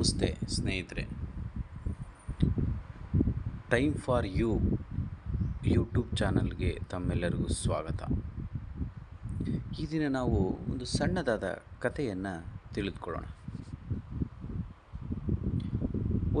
ನಮಸ್ತೆ ಸ್ನೇಹಿತರೆ. Time for you YouTube ಚಾನಲ್ಗೆ ತಮ್ಮೆಲ್ಲರಿಗೂ ಸ್ವಾಗತ. ಈ ದಿನ ನಾವು ಒಂದು ಸಣ್ಣದಾದ ಕಥೆಯನ್ನು ತಿಳಿದುಕೊಳ್ಳೋಣ.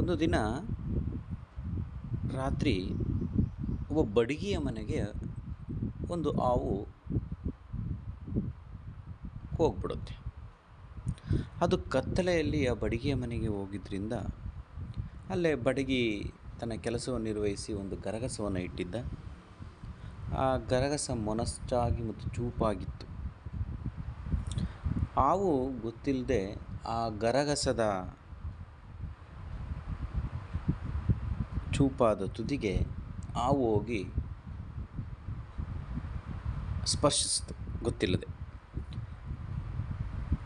ಒಂದು ದಿನ ರಾತ್ರಿ ಒಬ್ಬ ಬಡಗಿಯ ಮನೆಗೆ ಒಂದು ಹಾವು ಹೋಗ್ಬಿಡುತ್ತೆ. ಅದು ಕತ್ತಲೆಯಲ್ಲಿ ಆ ಬಡಗಿಯ ಮನೆಗೆ ಹೋಗಿದ್ದರಿಂದ ಅಲ್ಲೇ ಬಡಗಿ ತನ್ನ ಕೆಲಸವನ್ನು ನಿರ್ವಹಿಸಿ ಒಂದು ಗರಗಸವನ್ನು ಇಟ್ಟಿದ್ದ. ಆ ಗರಗಸ ಮೊನಸ್ಚಾಗಿ ಮತ್ತು ಚೂಪಾಗಿತ್ತು. ಹಾವು ಗೊತ್ತಿಲ್ಲದೆ ಆ ಗರಗಸದ ಚೂಪಾದ ತುದಿಗೆ ಹಾವು ಹೋಗಿ ಸ್ಪರ್ಶಿಸ್ತು. ಗೊತ್ತಿಲ್ಲದೆ.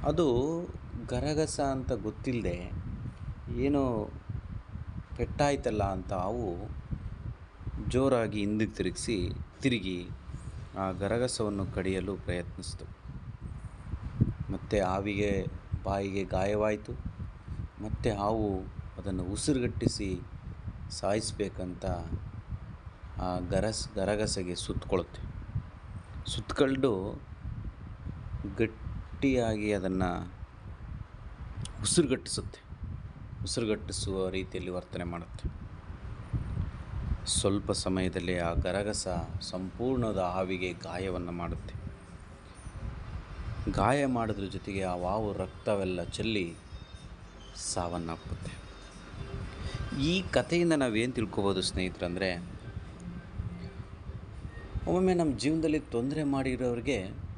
ಅದು ಗರಗಸ ಅಂತ ಗೊತ್ತಿಲ್ಲದೆ ಏನೋ ಪೆಟ್ಟಾಯ್ತಲ್ಲ ಅಂತ ಹಾವು ಜೋರಾಗಿ ಹಿಂದಕ್ಕೆ ತಿರುಗಿಸಿ ತಿರುಗಿ ಆ ಗರಗಸವನ್ನು ಕಡಿಯಲು ಪ್ರಯತ್ನಿಸಿತು. ಮತ್ತು ಹಾವಿಗೆ ಬಾಯಿಗೆ ಗಾಯವಾಯಿತು. ಮತ್ತು ಹಾವು ಅದನ್ನು ಉಸಿರುಗಟ್ಟಿಸಿ ಸಾಯಿಸಬೇಕಂತ ಆ ಗರಸ್, ಗರಗಸಗೆ ಸುತ್ತಕೊಳ್ಳುತ್ತೆ. ಸುತ್ತಕೊಂಡು ಗಟ್ಟಿಯಾಗಿ ಅದನ್ನು ಉಸಿರುಗಟ್ಟಿಸುತ್ತೆ. ಉಸಿರುಗಟ್ಟಿಸುವ ರೀತಿಯಲ್ಲಿ ವರ್ತನೆ ಮಾಡುತ್ತೆ. ಸ್ವಲ್ಪ ಸಮಯದಲ್ಲಿ ಆ ಗರಗಸ ಸಂಪೂರ್ಣದ ಹಾವಿಗೆ ಗಾಯವನ್ನು ಮಾಡುತ್ತೆ. ಗಾಯ ಮಾಡಿದ್ರ ಜೊತೆಗೆ ಆ ವಾವು, ರಕ್ತವೆಲ್ಲ ಚೆಲ್ಲಿ ಸಾವನ್ನಪ್ಪುತ್ತೆ. ಈ ಕಥೆಯಿಂದ ನಾವೇನು ತಿಳ್ಕೊಬೋದು ಸ್ನೇಹಿತರಂದರೆ ಒಮ್ಮೊಮ್ಮೆ ನಮ್ಮ ಜೀವನದಲ್ಲಿ ತೊಂದರೆ ಮಾಡಿರೋರಿಗೆ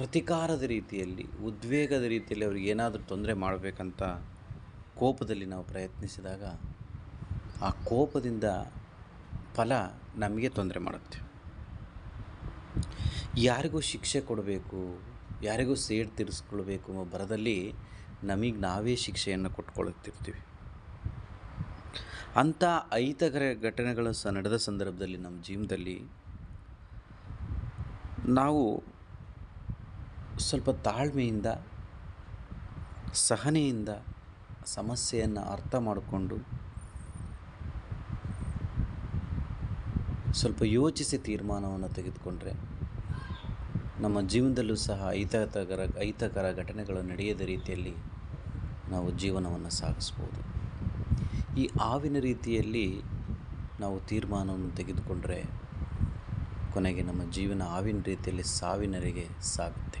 ಪ್ರತಿಕಾರದ ರೀತಿಯಲ್ಲಿ, ಉದ್ವೇಗದ ರೀತಿಯಲ್ಲಿ ಅವ್ರಿಗೆ ಏನಾದರೂ ತೊಂದರೆ ಮಾಡಬೇಕಂತ ಕೋಪದಲ್ಲಿ ನಾವು ಪ್ರಯತ್ನಿಸಿದಾಗ ಆ ಕೋಪದಿಂದ ಫಲ ನಮಗೆ ತೊಂದರೆ ಮಾಡುತ್ತೆ. ಯಾರಿಗೂ ಶಿಕ್ಷೆ ಕೊಡಬೇಕು, ಯಾರಿಗೂ ಸೇಡ್ ತೀರಿಸ್ಕೊಳ್ಬೇಕು ಅನ್ನೋ ಬರದಲ್ಲಿ ನಮಗೆ ನಾವೇ ಶಿಕ್ಷೆಯನ್ನು ಕೊಟ್ಕೊಳ್ಳುತ್ತಿರ್ತೀವಿ ಅಂಥ ಅಹಿತಕರ ಘಟನೆಗಳು ಸಹ ನಡೆದ ಸಂದರ್ಭದಲ್ಲಿ ನಮ್ಮ ಜೀವನದಲ್ಲಿ ನಾವು ಸ್ವಲ್ಪ ತಾಳ್ಮೆಯಿಂದ, ಸಹನೆಯಿಂದ ಸಮಸ್ಯೆಯನ್ನು ಅರ್ಥ ಮಾಡಿಕೊಂಡು ಸ್ವಲ್ಪ ಯೋಚಿಸಿ ತೀರ್ಮಾನವನ್ನು ತೆಗೆದುಕೊಂಡ್ರೆ ನಮ್ಮ ಜೀವನದಲ್ಲೂ ಸಹ ಅಹಿತಕರ ಅಹಿತಕರ ಘಟನೆಗಳು ನಡೆಯದ ರೀತಿಯಲ್ಲಿ ನಾವು ಜೀವನವನ್ನು ಸಾಗಿಸ್ಬೋದು. ಈ ಹಾವಿನ ರೀತಿಯಲ್ಲಿ ನಾವು ತೀರ್ಮಾನವನ್ನು ತೆಗೆದುಕೊಂಡ್ರೆ ಕೊನೆಗೆ ನಮ್ಮ ಜೀವನ ಹಾವಿನ ರೀತಿಯಲ್ಲಿ ಸಾವಿನರಿಗೆ ಸಾಗುತ್ತೆ.